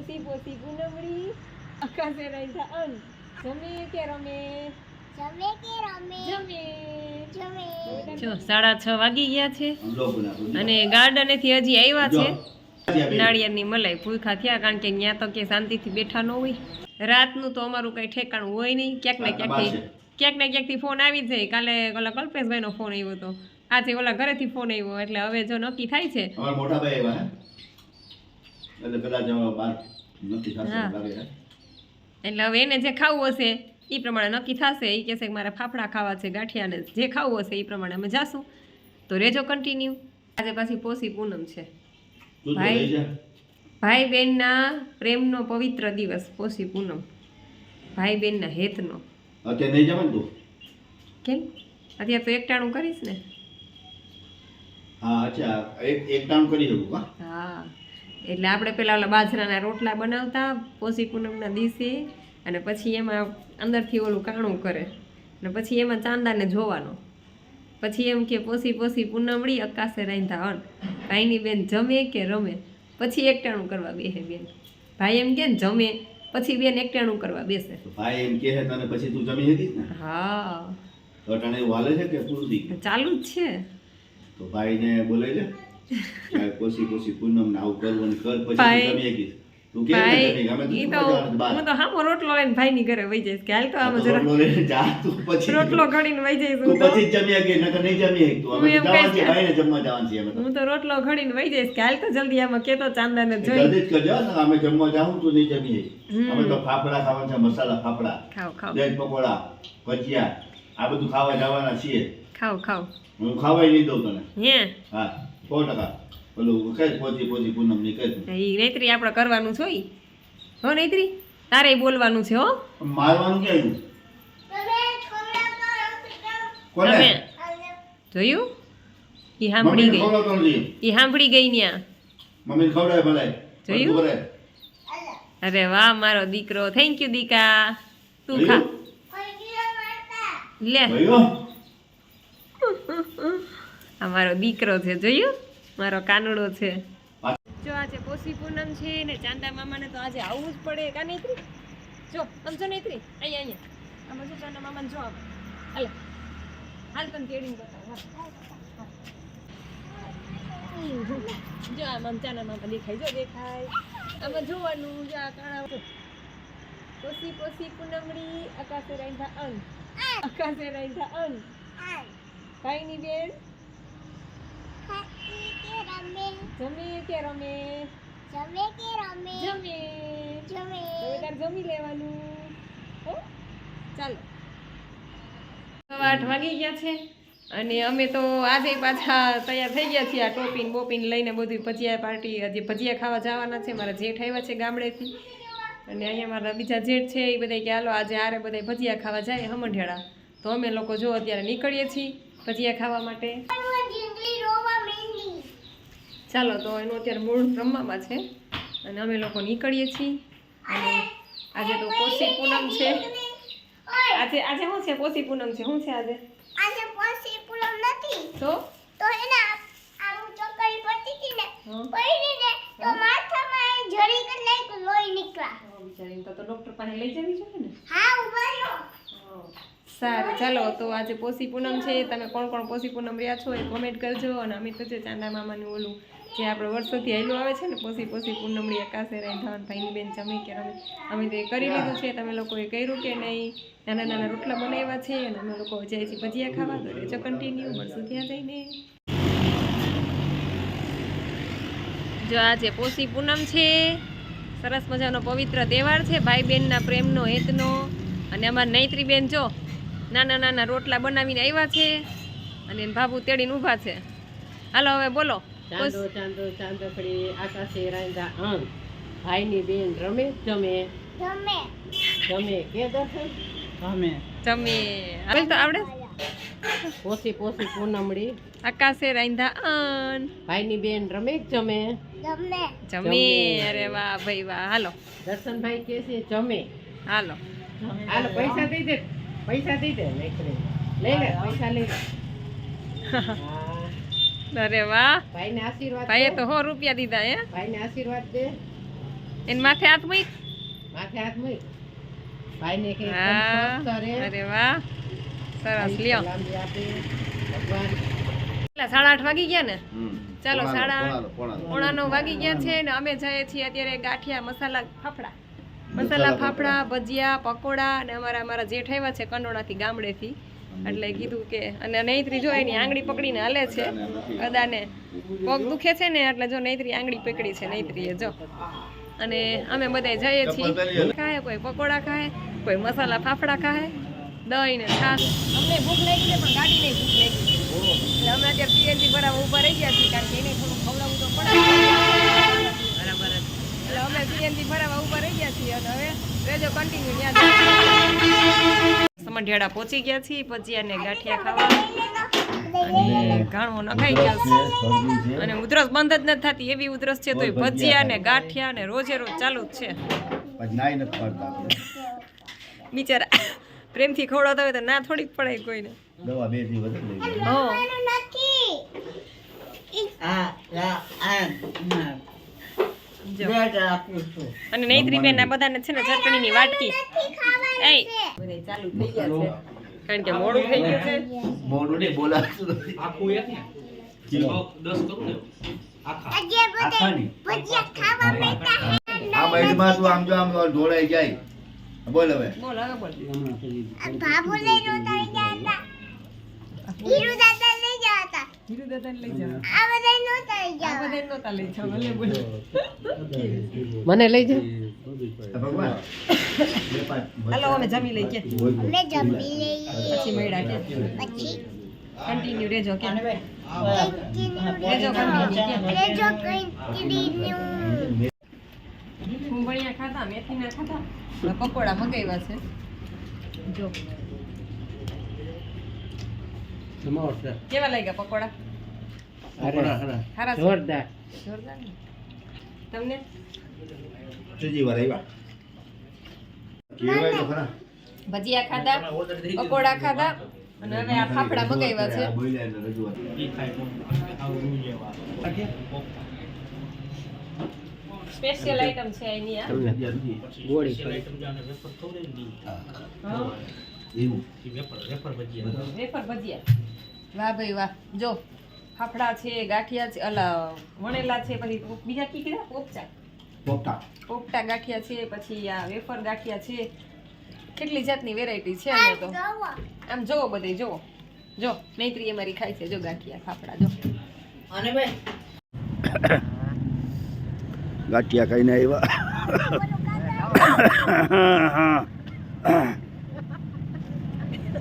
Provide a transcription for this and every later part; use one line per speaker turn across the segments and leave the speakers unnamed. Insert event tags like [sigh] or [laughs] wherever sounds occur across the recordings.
પોસી પોસી પૂનમડી આકાશે રાંધા અન જમે કે રમે
જમે કે રમે
જમે
જમે
જો સાડા છ વાગી ગયા છે.
અને
ગાર્ડનથી હજી આવ્યા છે. નાળિયેરની મલાઈ ભૂખા થયા કારણ કે ત્યાં તો કે શાંતિથી બેઠા ન હોય. રાતનું તો અમારું કઈ ઠેકાણું હોય નહીં. ક્યાંક ને ક્યાંકથી ક્યાંક ને ક્યાંકથી ફોન આવી જાય. કાલે ઓલા કલ્પેશભાઈનો ફોન આવ્યો હતો આજે ઓલા ઘરેથી ફોન આવ્યો એટલે હવે જો નક્કી થાય છે.
મોટા ભાઈ એટલે પેલા જવા બાર નક્કી થશે. લાગે
એટલે હવે એને જે ખાવું હશે એ પ્રમાણે નક્કી થશે. એ કહેશે કે મારે ફાફડા ખાવા છે ગાંઠિયાને જે ખાવું હશે એ પ્રમાણે અમે જાશું. તો રેજો કન્ટિન્યુ આજે પાછી પોસી પૂનમ છે. ભાઈ. ભાઈ બહેનના પ્રેમનો પવિત્ર દિવસ પોસી પૂનમ. ભાઈ બહેનના હેતનો.
અત્યારે નહીં જવાનું તું?
કેમ? અત્યારે તો એકટાણું કરીશ ને.
હા અચ્છા એક એક કરી શકું હા.
એટલે આપણે પેલા ઓલા બાજરાના રોટલા બનાવતા પોષી પૂનમના દિવસે અને પછી એમાં અંદરથી ઓલું કાણું કરે. અને પછી એમાં ચાંદાને જોવાનો. પછી એમ કે પોસી પોસી પૂનમડી અકાશે રાંધા અન. ભાઈની બેન જમે કે રમે? પછી એકટાણું કરવા બેસે બેન. ભાઈ એમ કે જમે પછી બેન એકટાણું કરવા બેસે.
ભાઈ એમ કહે તને પછી તું જમી હતી ને?
હા.
તો વાલે છે કે પૂરતી
ચાલુ જ છે.
તો ભાઈને બોલાવી લે. કે કોશી કોશી પૂનમ ને આવું કરવું કર પછી
તમે
તું તું કે
ભાઈ
તો
તો હું તો હામો રોટલો લઈને ભાઈની ઘરે વહી જઈશ કે હાલ તો આમાં જરા
રોટલો લઈને જા તું પછી.
રોટલો ઘડીને વહી જઈશ
તું
તો
પછી જ જમી શકી નકર નહીં જમી તું અમે જવાનું છે
કે-
ભાઈને જમવા જવાનું છે તો.
હું તો રોટલો ઘડીને જઈશ કે હાલ તો જલ્દી આમાં કેતો ચાંદાને જોઈ.
જલ્દી જ કરજો ને અમે જમવા જાઉં તું નહીં જમી અમે તો ફાફડા ખાવાના છે મસાલા ફાફડા.
ખાવ ખાવ
બ્રેડ પકોડા ભજીયા આ બધું ખાવા જવાના છીએ.
ખાવ ખાવ
હું ખાવાય નહીં દઉં તને.
હે?
હા. સો ટકા પેલું કઈ પોચી પોચી પૂનમની કઈ
ઈ નૈત્રી આપણે કરવાનું છે ઈ. હો નૈત્રી તારે બોલવાનું છે હો.
મારવાનું ક્યાં
તમે થોડા કરો
કોને?
જોયું? ઈ સાંભળી ગઈ. ઈ સાંભળી ગઈ ન્યા. જોયું? અરે વાહ મારો દીકરો. થેન્ક યુ દીકા. તું ખા. લે. આ મારો દીકરો છે જોયું? મારો કાનડો છે. જો આજે પોસી પૂનમ છે ને ચાંદા મામાને તો આજે આવવું જ પડે. કા નૈત્રી? જો આમ જો નૈત્રી. અહીંયા અહીંયા. આમાં જો ચાંદા મામાને જો આમ. હાલ. હાલ તને તેડીને બતાવ. જો આમ આમ ચાંદા મામા દેખાય જો દેખાય. આમાં જોવાનું જો આ કાણા. પોસી પોસી પૂનમડી આકાશે રાંધા અન આકાશે રાંધા અન ભાઈની બેન? જમે કે રમે?
જમે કે રમે?
જમે.
જમે.
હવે જમી લેવાનું. હો? ચાલો. આઠ વાગી ગયા છે અને અમે તો આજે પાછા તૈયાર થઈ ગયા છીએ આ ટોપીન બોપીન લઈને બધું ભજીયા પાર્ટી. હજી ભજીયા ખાવા જવાના છે. મારા જેઠ આવ્યા છે ગામડેથી. અને અહીંયા મારા બીજા જેઠ છે એ બધા કે હાલો આજે આરે બધા ભજીયા ખાવા જાય હમંઢિયાળા તો અમે લોકો જો અત્યારે નીકળીએ છીએ ભજીયા ખાવા માટે. ચાલો તો એનું અત્યારે મૂળ રમવામાં છે. અને અમે લોકો નીકળીએ છીએ. અને આજે તો કોશી પૂનમ છે. આજે આજે શું છે કોશી પૂનમ છે? શું છે આજે?
આજે કોશી પૂનમ નથી.
તો?
તો એને આમ ચોકડી પડતી હતી ને? પડી ને તો માથામાં જરી કે નહીં લોહી નીકળા
હા, બિચારીને તો તો ડૉક્ટર પાસે લઈ જવી જોઈએ ને.
હા ઊભા
સારું ચાલો તો આજે પોષી પૂનમ છે. તમે કોણ કોણ પોષી પૂનમ રહ્યા છો એ કોમેન્ટ કરજો. અને અમે તો છે ચાંદા મામાનું ઓલું જે આપણે વર્ષોથી આવેલું આવે છે ને પોષી પોષી પૂનમડી આકાશે રાંધાવન ભાઈની બેન જમી કે રમે અમે તો એ કરી લીધું છે. તમે લોકોએ કર્યું કે નહીં? નાના નાના રોટલા બનાવ્યા છે અને અમે લોકો જાય છે ભજીયા ખાવા. તો રહેજો કન્ટિન્યુ મળશું ત્યાં જઈને. જો આજે પોસી પૂનમ છે. સરસ મજાનો પવિત્ર તહેવાર છે. ભાઈ બહેનના પ્રેમનો હેતનો. અને અમારા નૈત્રી બેન જો નાના નાના રોટલા બનાવીને આવ્યા છે. અને બાબુ તેડીને ઊભા છે. હાલો હવે બોલો.
ચાંદો ચાંદો ચાંદકડી આકાશે રાંધા. આમ ભાઈની બેન રમે જમે.
જમે.
જમે કે દર્શન? અમે
જમી. હવે તો આવડે?
પોસી પોસી પૂનમડી.
આકાશે રાંધા અન.
ભાઈની બેન રમે જમે?
જમે.
જમે. અરે વાહ ભાઈ વાહ. હાલો.
દર્શનભાઈ કે છે જમે.
હાલો.
હાલો પૈસા દઈ દે. પૈસા દઈ દે લઈ લે પૈસા લઈ લે. [laughs]
અરે વાહ.
ભાઈને આશીર્વાદ
ભાઈએ તો હો રૂપિયા દીધા હે.
ભાઈને આશીર્વાદ દે.
એન માથે હાથ મૂક.
માથે હાથ મૂક. ભાઈને કે
અરે વાહ. સરસ લ્યો.
ભગવાન.
સાડા આઠ વાગી ગયા ને? ચાલો, સાડા
પોણા
નવ વાગી ગયા છે ને અમે જઈએ છીએ અત્યારે ગાંઠિયા મસાલા ફાફડા. મસાલા
મસાલા
ફાફડા. ભજીયા પકોડા અને અમારા અમારા જેઠ આવ્યા છે કંડોળાથી ગામડેથી. એટલે કીધું કે, અને નૈત્રી જો એની આંગળી પકડીને હાલે છે અદાને પગ દુખે છે ને, એટલે જો નૈત્રી આંગળી પકડી છે, નૈત્રીએ જો. અને અમે બધા જઈએ છીએ. ખાય, કોઈ પકોડા ખાય, કોઈ મસાલા ફાફડા ખાય, દહીં ને છાશ. અમને ભૂખ લાગી છે, પણ ગાડી નહીં ભૂખ લાગી એટલે અમે અત્યારે પીએનજી ભરાવા ઊભા રહી ગયા છીએ, કારણ કે એને થોડું ખવડાવવું તો પડે. બરાબર એટલે અમે પીએનજી ભરાવા ઊભા રહી ગયા છીએ, અને હવે રેજો કન્ટિન્યુ ત્યાં સમઢિયાળા પહોંચી ગયા છીએ ભજીયા ને ગાંઠિયા ખાવા. અને ઘાણો નખાઈ ગયા છે. અને ઉધરસ બંધ જ નથી થતી એવી ઉધરસ છે તોય ભજીયા ને ગાંઠિયા ને રોજે રોજ ચાલુ જ છે. બિચારા પ્રેમથી ખવડાવતા હોય તો ના થોડીક પડે કોઈને.
દવા બેથી વધારે
હા. અને નૈત્રી બેન આ બધાને છે ને ચટણીની વાટકી. એ ચાલુ થઈ ગયા છે કારણ કે મોડું થઈ ગયું છે.
મોડું નહીં બોલાતું.
ભજીયા ખાવા બેઠા હે
આ બાઈડમાં તું આમ જો આમ ઢોળાઈ જાય. બોલ હવે.
બોલ હવે બોલ.
આ બાબુ લઈ નહોતા ગયા હીરુ દાદા લઈ ગયા હતા.
હીરુ દાદાને લઈ જાઓ.
આ બધા ગયા.
લઈ જાઓ.
મને લઈ જા
આ ભગવાન.
અમે જમી લઈ કે.
અમે જમી લઈએ.
પછી મળ્યા કે?
પછી?
કન્ટિન્યુ રેજો કે? રેજો કન્ટિન્યુ
રેજો કન્ટિન્યુ
કુંભળિયા ખાધા મેથીના ખાધા? પકોડા મંગાવ્યા છે. જો. કેવા લાગ્યા પકોડા?
જોરદાર.
જોરદાર? તમને?
ત્રીજી વાર આવ્યા. કહેવાય તો ખરા.
ભજીયા ખાધા પકોડા ખાધા અને હવે આ ફાફડા મગાવ્યા છે.
બોલ્યા રજૂઆત.
સ્પેશિયલ આઈટમ છે એની આ
ગોળી.
હા.
એવું.
વેફર ભજીયા. વાહ ભાઈ વાહ. જો ફાફડા છે ગાંઠિયા છે અલા વણેલા છે પછી બીજા કી કીધા પોપચા
પોપટા
પોપટા ગાંઠિયા છે પછી આ વેફર ગાંઠિયા છે કેટલી જાતની વેરાયટી છે અહીંયા તો આમ જોવો બધે જોવો જો મૈત્રી અમારી ખાય છે જો ગાંઠિયા ફાફડા જો અને ભાઈ
ગાંઠિયા ખાઈને આવ્યા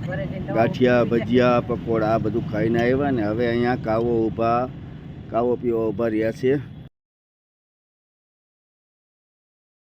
ગાંઠિયા ભજીયા પકોડા આ બધું ખાઈને આવ્યા ને હવે અહીંયા કાવો ઊભા કાવો પીવા ઊભા રહ્યા છે